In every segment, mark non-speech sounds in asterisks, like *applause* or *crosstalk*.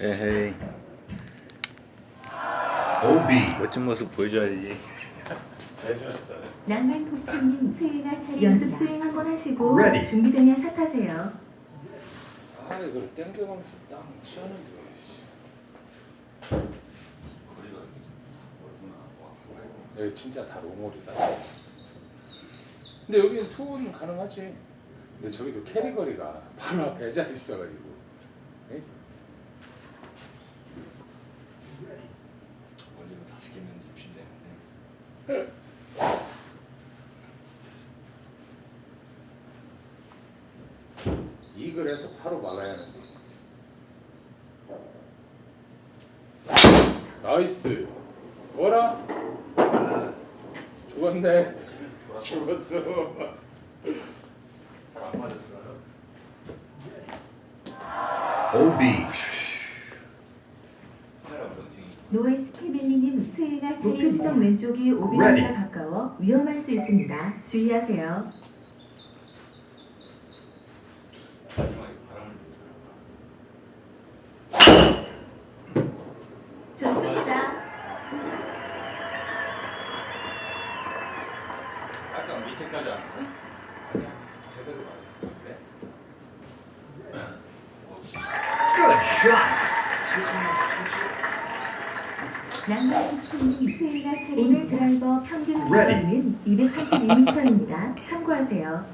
에헤이. 오비. 멋진 모습 보여줘야지. 낭만 포스님 수행할 차례 연습 수행 한번 하시고 Ready. 준비되면 샷하세요. 아 이걸 땡겨가면서 땅 치하는 멀구나. 여기 진짜 다 로몰이다. 근데 여기는 투어는 가능하지 근데 저기도 캐리 거리가 바로 앞에 해자드 있어가지고. 예? 원래는 다섯 개면 욕심되는데. 이글 해서 바로 막아야 하는데 나이스. 뭐라? 죽었네. 죽었어 *laughs* 잘안 맞았어 런칭 노에스 케벨리님 수행할 차례 목표 지점 왼쪽이 오비라가 Ready. 가까워 위험할 수 있습니다. 주의하세요. 마지막에 바람을 좋습니다. 약간 밑에까지 안 했어? 아니야 제대로 말했어 그래? 어, 굿샷 70m 70? 낭만 포스님 수행할 차례 오늘 드라이버 평균 Ready. 거리는 232m입니다. 참고하세요.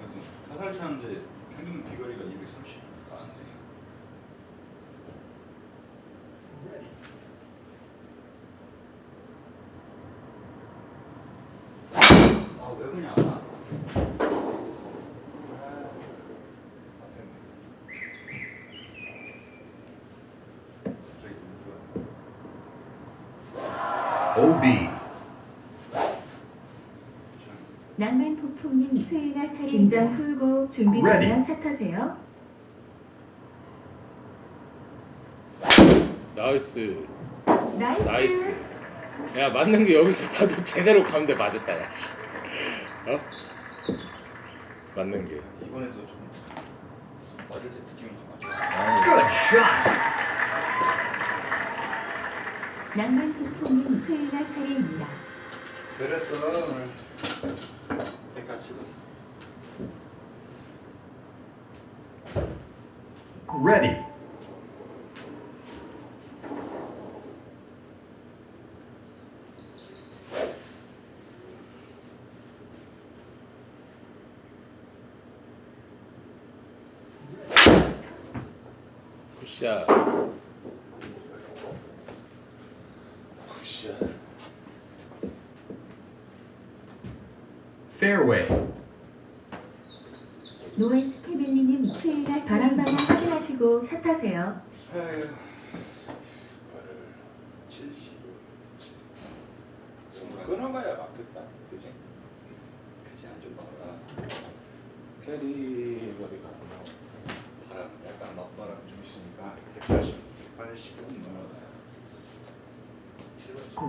화살 차는데 평균 비거리가 230가 안 돼. 아, 왜 그냥? 아, 갑자기 누구야? 오비 낭만 폭풍님 수행할 차례 긴장 풀고 준비되면 샷하세요. 나이스 나이스. 나이스 야 맞는 게 여기서 봐도 제대로 가운데 맞았다 야 씨. 어? 맞는 게 이번에도 좀 맞을 때 느낌이 좀 낭만 폭풍님 수행할 차례입니다. 그랬어. 백가 찍었어. Ready 굿샷 굿샷 fairway 노에스 케벨리님 수행할 바람 방향 샷 하세요. 아유. 70. 끊어가야 맞겠다 그치? 그치 안좀 봐. 캐리 거리가 바람 약간 맞바람 좀 있으니까 180, 180 조금 넘어.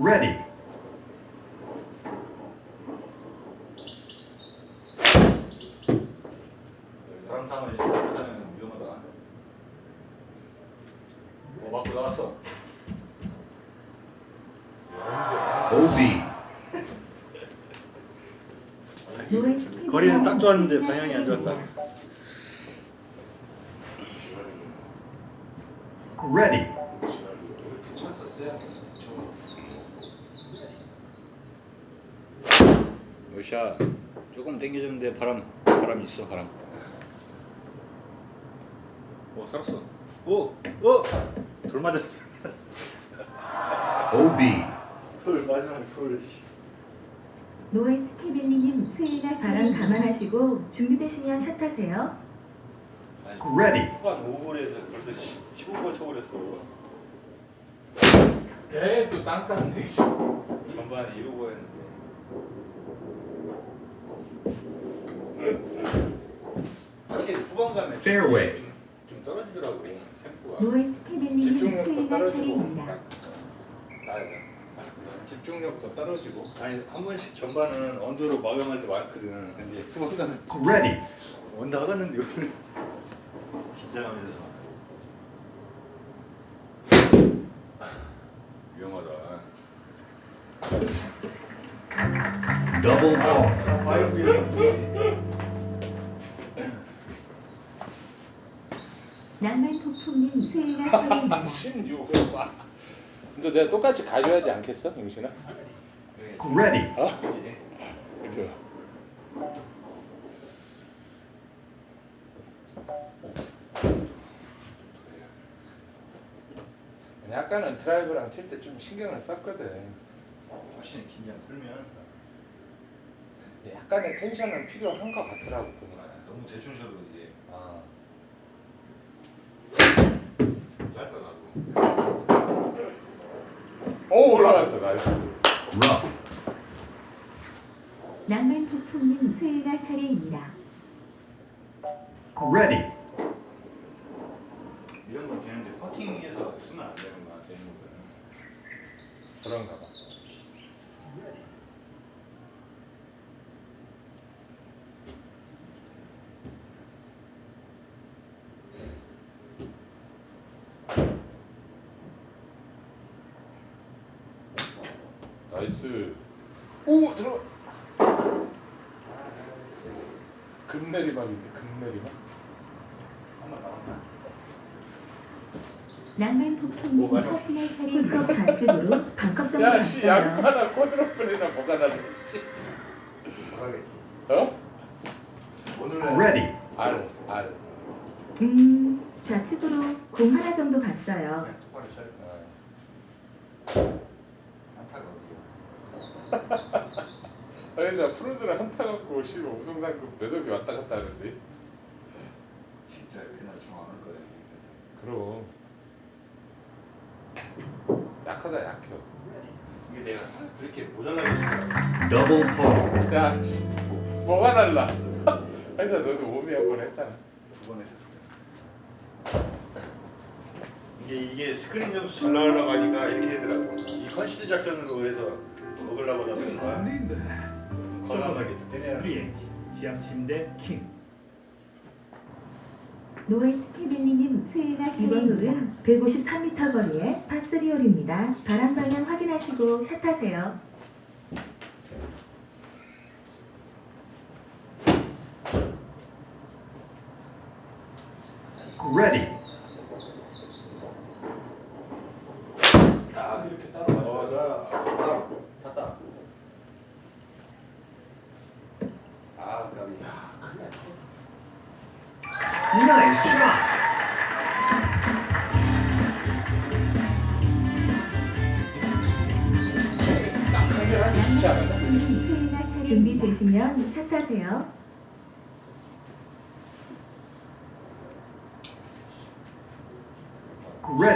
ready 타면 이제 타면 위험하다. 어 맞고 나왔어. 오비 노에스 좋았는데 방향이 안 좋았다. ready 요샤 조금 당겨졌는데 바람 바람 있어 바람. 오 살았어. 오! 오! 돌 맞았어. 오비 돌 마지막 돌. 씨. 노에스 케벨리님 수행할 바람 감안하시고 준비되시면 샷 하세요. 아니, ready 후반 5볼에서 벌써 15볼 쳐버렸어. 에또 땅땅네 씨. 전반에 이루고 했는데. 확실히 후반 가면 Fairway. 좀, 좀 떨어지더라고 템포가. 노에스 집중력도 떨어지고 차례입니다. 나야 집중력도 떨어지고 아니 한 번씩 전반은 언더로 마감할 때 많거든. 근데 후반 가면 ready 언더 하갔는데 오늘 긴장하면서 위험하다. Double 아, ball. 파이브에 낭만 수혜가 차례입니다. 16을 봐. 근데 내가 똑같이 가져야지 않겠어, 용신아? Ready. 그죠? 약간은 드라이브랑 칠 때 좀 신경을 썼거든. 훨씬 긴장 풀면 약간의 텐션은 필요한 것 같더라고 아, 보니까. 너무 대충 쳐도 이게 아. 짧다 나도. 오 올라갔어 나이스. Rough. 낭만 폭풍님 수혜가 차례입니다. Ready. 이런 거 되는데 퍼팅에서 쓰면 안 되는 거야 되는 거는. 그런가 봐. 나이스. 오 들어. 금내리막인데 금내리막. 낭만 폭풍님 뭐가 좀- 퍼팅할 차례 컵 좌측으로 반컵 정도 야씨 양 났어요. 하나 쿼드러플이나 뭐가 나지 씨. 나가겠지. 어? 오늘 Ready. 알 알. 음, 좌측으로 공 하나 정도 갔어요. 그냥 똑바로 쳐야 돼. 어. 안타가 어디야? 아니 프로들은 한타 갖고 씨 우승 상금 몇 억이 왔다 갔다 하는데. 진짜 그날 정안올 거야. 그럼 약하다 약해. 이게 내가 살 그렇게 모자라고 있어. Double ball. 야 씨, 뭐가 달라? *laughs* 그래서 너도 오미 한번 했잖아. 두번 했었어. 이게 이게 스크린 점수 잘 나가려고 하니까 이렇게 하더라고. 이 컨시드 작전으로 해서 먹으려고 하다 보니까 건강하게 때려야 3H. 지압 침대 킹. 노웨스트 캐빌리님 수혜가 이번 홀은 153m 거리의 파3홀입니다. 바람 방향 확인하시고 샷하세요. Ready.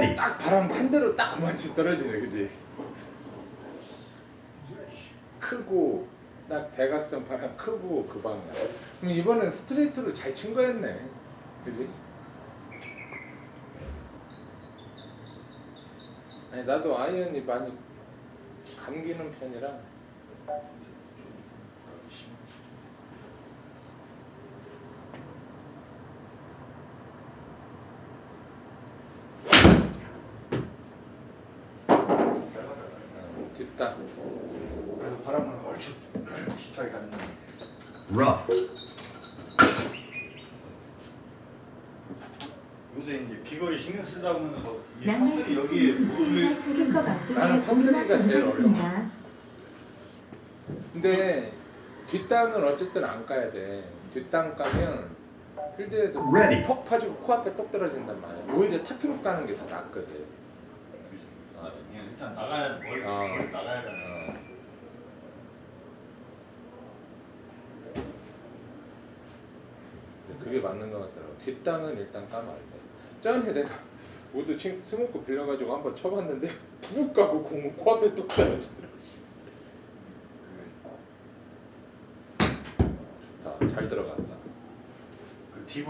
Ready. 딱 바람 탄 대로 딱 그만치 떨어지네, 그지? 크고 딱 대각선 바람 크고 그 방향. 그럼 이번엔 스트레이트로 잘 친 거였네, 그지? 아니 나도 아이언이 많이 감기는 편이라 잘 맞아. 어, 뒷땅. 그래서 바람은 얼추 비슷하게 가는 거. Rough. 요새 이제 비거리 신경 쓰다 보면서 이 파슬이 차례 컵 나는 파스리가 제일 공격입니다. 근데 뒷땅은 어쨌든 안 까야 돼. 뒷땅 까면 필드에서 Ready. 퍽 파지고 코앞에 똑 떨어진단 말이야. 오히려 탑핑 까는 게 더 낫거든. 아, 그냥 일단 나가야 머리, 어. 머리 나가야 되나. 어. 근데 그게 맞는 것 같더라고. 뒷땅은 일단 까면 안 돼. 전에 내가 모두 친- 스모크 빌려가지고 한번 쳐봤는데 *laughs* 푹 까고 공은 코앞에 똑 떨어지더라고. 그, 좋다. 잘 들어갔다. 그 디보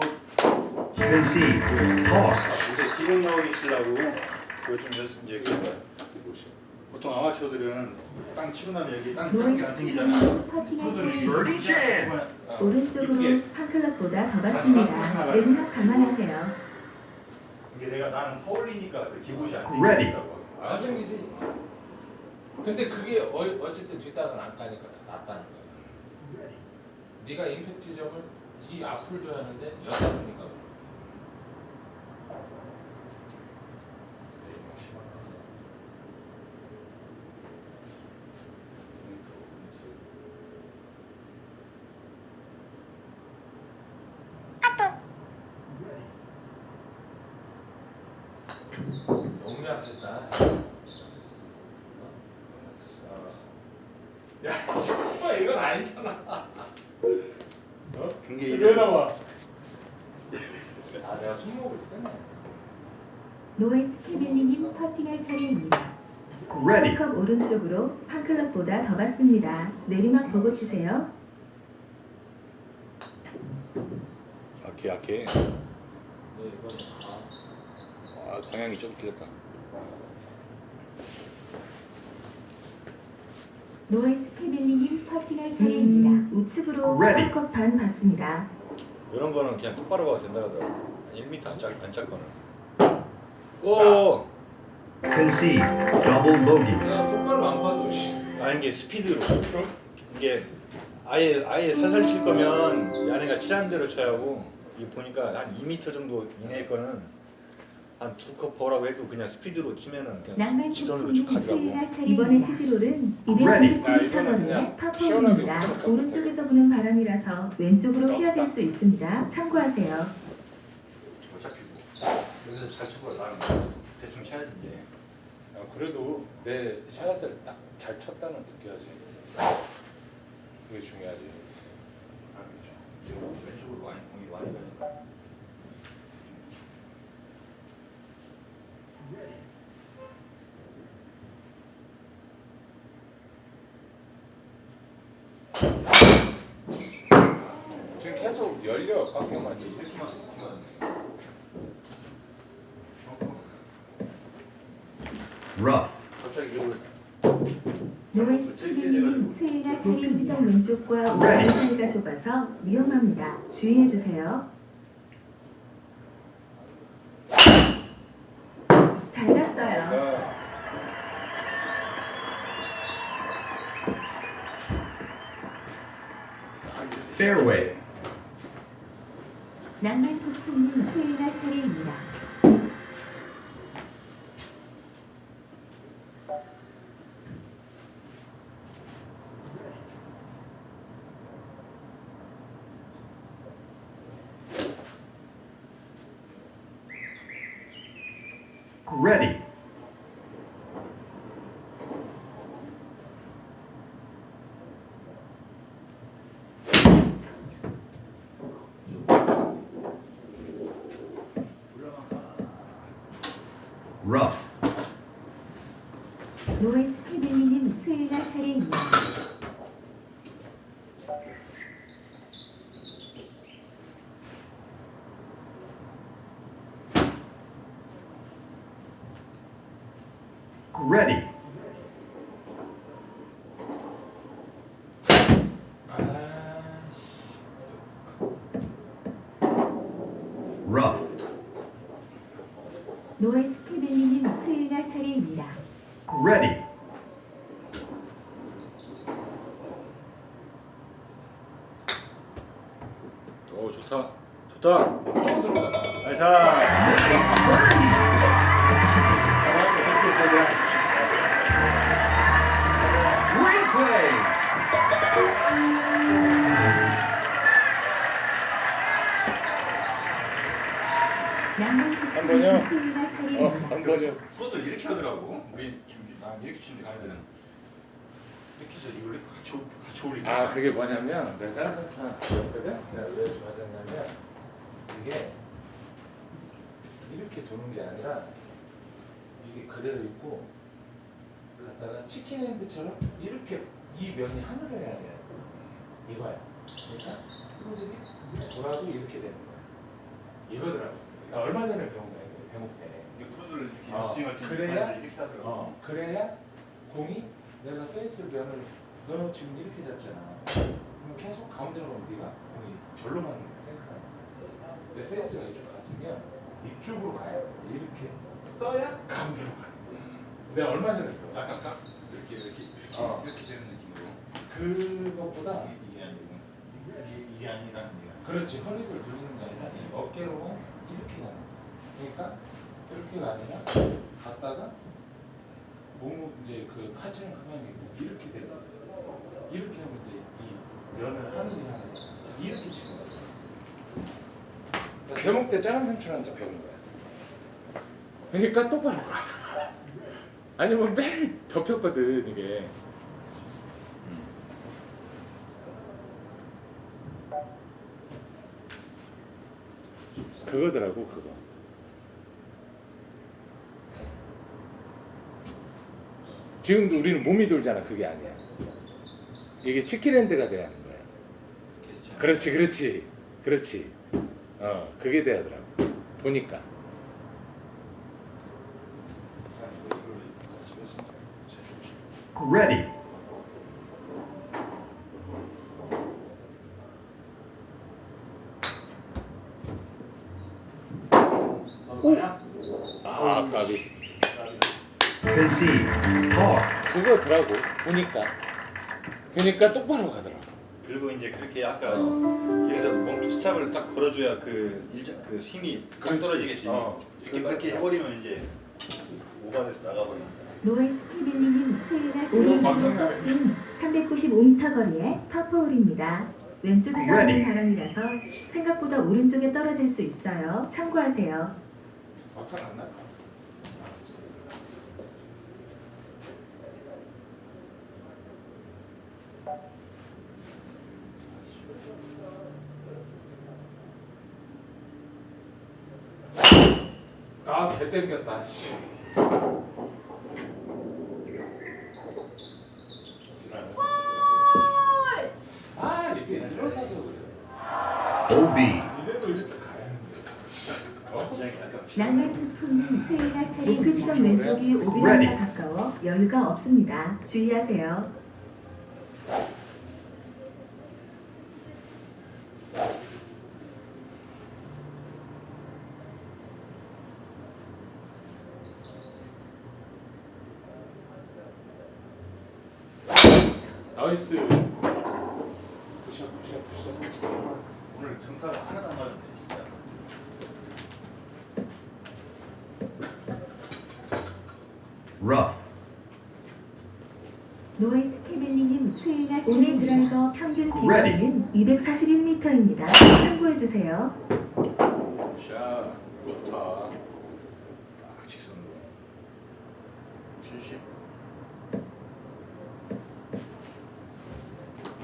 Concede. Par. 요새 디보 나오기 치려고 좀 연습 이제 그 이보시. 보통 아마추어들은 땅 치고 나면 여기 땅 짱게 안 생기잖아. 프로들은 Birdie chance. 아, 오른쪽으로 이쁘게. 한 클럽보다 더 받습니다. 내리막 감안하세요. 나는 퍼올리니까 그 기분이 안 Ready. 생기더라고. 안 생기지. 근데 그게 어, 어쨌든 뒷땅은 안 까니까 더 낫다는 거야. 네가 임팩트점을 이 앞을 둬야 하는데 여기다 두니까 그래. 너무 약했다. 야, 씨발 이건 아니잖아. 어? 그게 왜 이게 나와? 아, 내가 손목을 쓰네. 노에스 캐빌리님 퍼팅할 차례입니다. Ready. 컵 오른쪽으로 한 클럽보다 더 받습니다. 내리막 보고 치세요. 약해 약해. 네, 아, 아 방향이 좀 틀렸다. 노에스 캐빌리님 퍼팅할 차례입니다. 우측으로 Ready. 한컵 반 받습니다. 이런 거는 그냥 똑바로 가도 된다 하더라고. 1m 안 짝, 안 짝거는. 오! Concede. Double bogey. 내가 똑바로 안 봐도 씨. 아 이게 스피드로. 이게 아예 아예 살살 칠 거면 야네가 칠하는 대로 쳐야 하고 이게 보니까 한 2m 정도 이내 거는 한 두 컵 버라고 해도 그냥 스피드로 치면은 그냥 낭만 지선으로 쭉 가더라고. 이번에 홀은 Ready. 290 아, 이거는 미터거리의 그냥 파포입니다. 시원하게 오른쪽에서 부는 바람이라서 왼쪽으로 휘어질 수 있습니다. 참고하세요. 어차피 뭐 여기서 잘 치고 나는 뭐 대충 쳐야지 이제. 아, 그래도 내 샷을 딱 잘 쳤다는 느껴야지. 그게 중요하지. 아, 그렇죠. 왼쪽으로 많이 공이 많이 가니까. 지금 계속 열려 깎여만 이렇게만 이렇게만. Rough. 갑자기 캐빌리님 수혜가 차린 지점 왼쪽과. 오른쪽 사이가 좁아서 위험합니다. 주의해 주세요. 잘 갔어요. 아, Fairway. Ready. Rough. 노 Ready. 아씨. Rough. 노웨스트 캐빌리님 수혜가 차례입니다. Ready. 이게 이렇게 도는 게 아니라 이게 그대로 있고 갖다가 치킨 핸드처럼 이렇게 이 면이 하늘을 해야 돼 이거야 그러니까 친구들이 돌아도 이렇게 되는 거야 이거더라고 나 얼마 전에 배운 거야 이거 대목 때 이게 프로들 이렇게 어, 스윙할 때 그래야? 이렇게 하더라고. 어, 그래야 공이 내가 페이스 면을 너 지금 이렇게 잡잖아. 그럼 계속 가운데로 가면 네가 공이 절로 맞는 거야. 내 페이스가 이쪽 갔으면 이쪽으로 가야 돼. 이렇게 떠야 가운데로 가. 내가 얼마 전에 했어. 아까 아까 이렇게 이렇게 어. 이렇게 되는 느낌으로 그것보다 이게 아니고 이게, 이게 아니라는 얘기야. 그렇지 허리를 돌리는 게 아니라 이 어깨로 이렇게 가는 거야. 그러니까 이렇게가 아니라 갔다가 몸 이제 그 하체는 가만히 있고 이렇게 되는 거야. 이렇게 하면 이제 이 면을 하늘이 하는 거야. 이렇게 치는 거야. 대목 때 작은 삼촌한테 배운 거야. 그러니까 똑바로 가. *laughs* 아니면 매일 덮였거든 이게. 그거더라고 그거. 지금도 우리는 몸이 돌잖아 그게 아니야. 이게 치킨랜드가 돼야 하는 거야. 이렇게 그렇지 그렇지 그렇지. 어 그게 돼야 하더라고. 보니까. Ready. 아 까비. Concede. Par. 그거더라고 보니까. 그러니까 똑바로 가더라고. 그리고 이제 그렇게 아까 여기서 멈추 스탑을 딱 걸어줘야 그 일정 그 힘이 딱 그렇지. 떨어지겠지. 어. 이렇게 그렇게 해버리면 이제 오버돼서 나가버린다. 노웨스트 피빌리님 수혜가 오, 깜짝 놀랐네. 395m 거리의 파포홀입니다. 왼쪽에서. 하는 바람이라서 생각보다 오른쪽에 떨어질 수 있어요. 참고하세요. 막판 안 나. 아, 개 땡겼다. 씨. 지랄하네. 아, 이게 일어서서 그래. OB. 이래도 이렇게 가야 하는데. 어? 굉장히 약간 낭만 특풍은 수혜가 차례 끝점 왼쪽이 오비랑과 가까워 여유가 없습니다. 주의하세요. 나이스. 푸시업, 푸시업, 푸시업. 오늘 정타가 하나도 안 맞았네 진짜. Rough. 노웨스트 피빌리님 수혜가 오늘 드라이버 평균 Ready. 비거리는 241m입니다. 참고해주세요. 샷 좋다. 딱 직선으로. 70.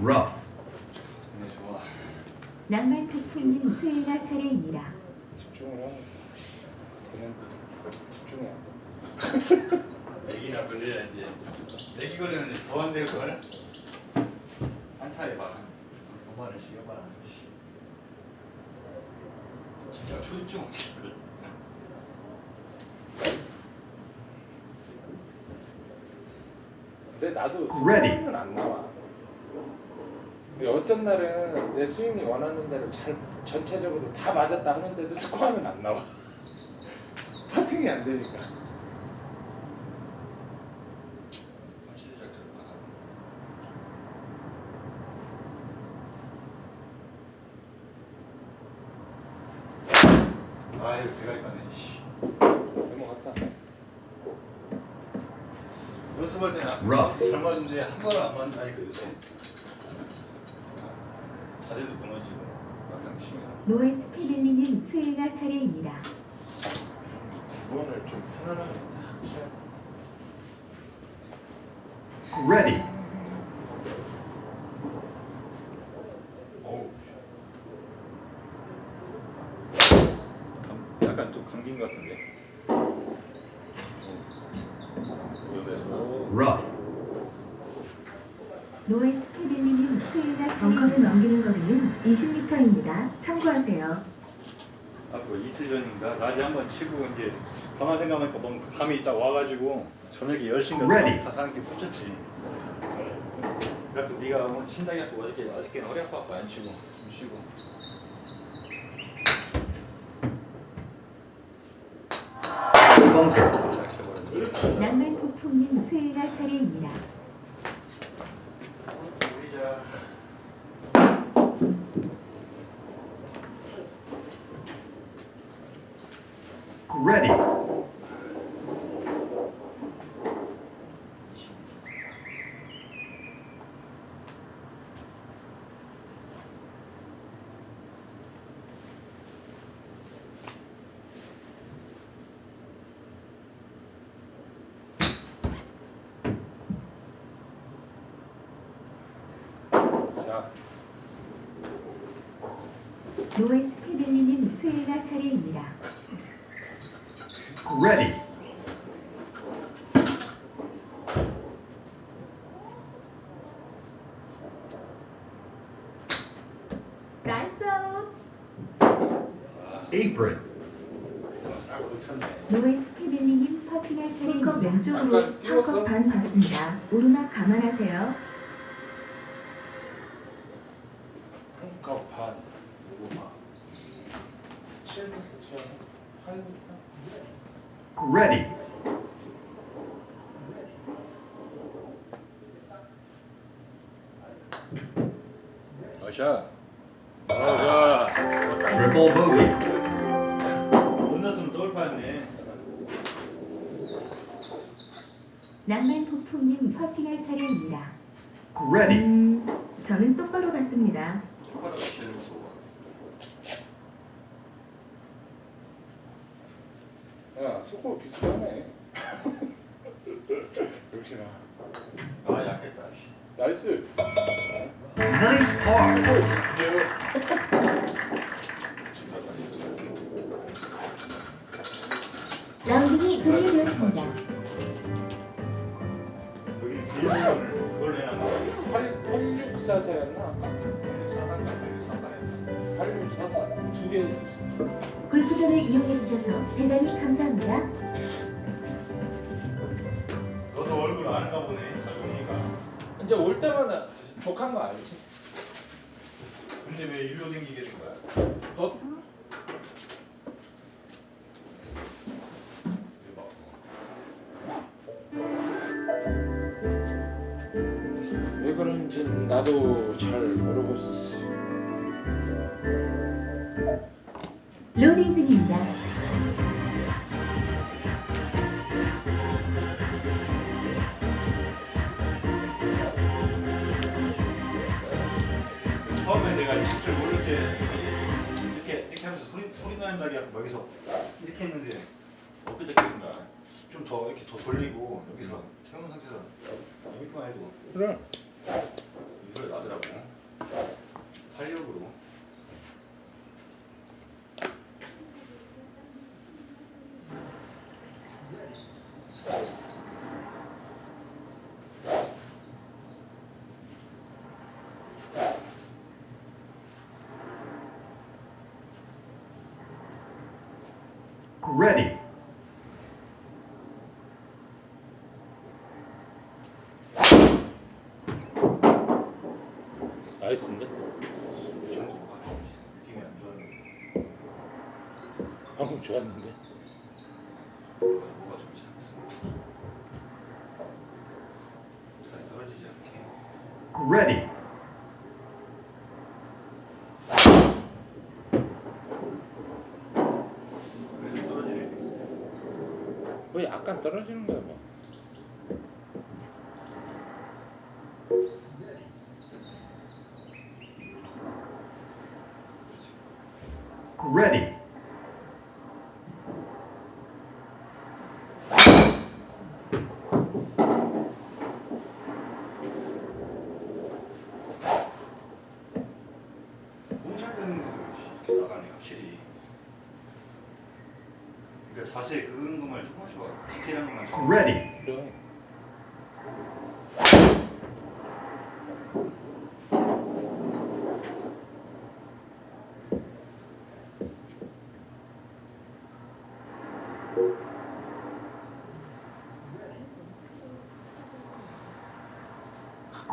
Rough. 네 좋아. 낭만 특풍님 수혜가 차례입니다. 집중을 하면 되는 집중이 안 돼. *laughs* 애기나 걸려야 이제 애기 걸리면 이제 더안 될 걸. 한타에 막 도만을 시켜봐. 진짜 초집중 지금. 근데 나도 Ready. 안 나와. 어쩐 날은 내 스윙이 원하는 대로 잘 전체적으로 다 맞았다 하는데도 스코어는 안 나와. *laughs* 퍼팅이 안 되니까. 아유 대가리. 씨. 넘어갔다. 연습할 때는 Rough. 잘 맞는데 한 번을 안 맞다니까 요새. 자세도 무너지고 막상 치면. 노웨스트 피빌리님 수혜가 차례입니다. 9번을 좀 편안하게. Ready. 어우. 감, 약간 좀 감긴 것 같은데. 위험했어. Rough. 노웨스트 피빌리님 수혜가 벙커를 넘기는 거리는 20m입니다. 참고하세요. 아, 그 이틀 전인가 낮에 한번 치고 이제 가만 생각하니까 뭔 감이 딱 와가지고 저녁에 10시인가 Ready. 다 사는 게 붙였지. 그래갖고 네가 오늘 친다고 해갖고 어저께 어저께 는 허리 아파갖고 안 치고 좀 쉬고. 낭만 폭풍님 수혜가 차례입니다. 우리자. Ready. 자, 노웨스 페벨리님 수혜가 차례입니다. Ready. 나이스! Apron. 딱 놓쳤네. 노웨스 페벨리님 퍼팅할 차례입니다. 왼쪽으로 약간 띄웠어? 한컵 반 받습니다. 오르막 감안하세요. 한컵 반, 오르막. 7m 치아 8m. Ready. 어샤. 어샤. Triple bogey. 못 넣었으면 또 올파했네. 낭만 폭풍님 퍼팅할 차례입니다. Ready. 음, 저는 똑바로 갔습니다. 손가락이 제일 무서워. 야, 속고 비슷하네. 역시나. 아 약했다. 씨. 나이스. Par. 비슷해요. 진짜다 진짜. 라운딩이 종료되었습니다. 여기 비밀번호를 그걸 해야 나. 8, 8644였나 아까? 사단 같은 사단에. 8644. 두개 있었어. 골프전을 이용해 주셔서 대단히 감사합니다. 족한 거 알지? 근데 왜 일로 댕기게 된 거야? 너 대박. 왜 그런지 나도 잘 모르겠어. 약간 여기서 이렇게 했는데 엊그저께인가 좀 더 이렇게 더 돌리고 여기서 세우는 상태에서 여기만 해도 그래. 이 소리 나더라고. 탄력으로. Ready. 나이스인데? 느낌이 안 좋았는데 방금 좋았는데. 뭐가 좀 이상했어. 잘 떨어지지 않게. Ready. 그래도 떨어지네. 뭐 약간 떨어지는 거야 뭐.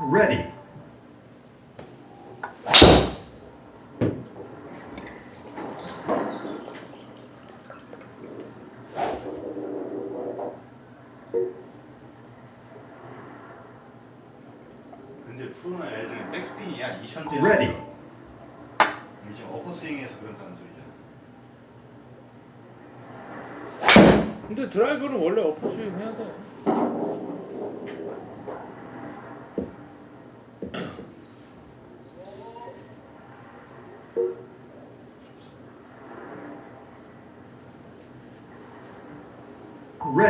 ready. 근데 프로나 애들 중에 백스핀이야 2천 대. Ready. 이게 지금 어퍼스윙에서 그런다는 소리죠. 근데 드라이브는 원래 어퍼스윙 해야 돼.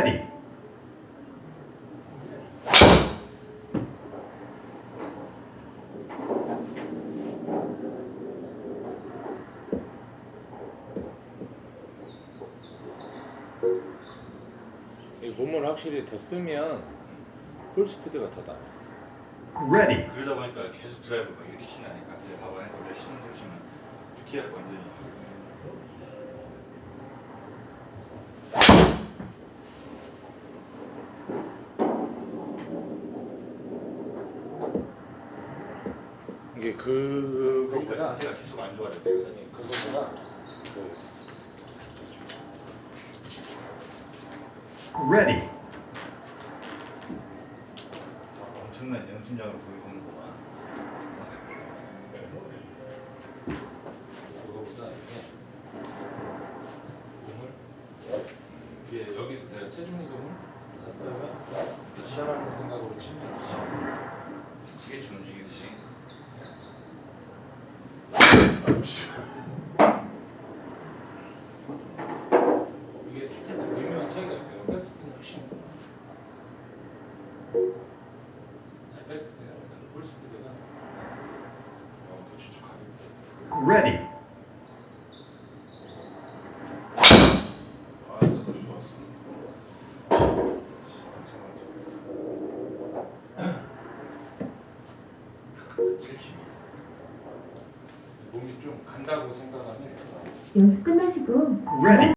Ready. 이 몸을 확실히 더 쓰면 볼 스피드가 더 나와. Ready. 그러다 보니까 계속 드라이브가 이렇게 치나니까. 근데 봐봐, 원래 치는 거 치면 이렇게 해야 완전히. 그러니까 그거보다 자세가 계속 안 좋아져. 되거든요. 아니, 그거보다 그 Ready. 엄청난 연습량을 보여 Ready.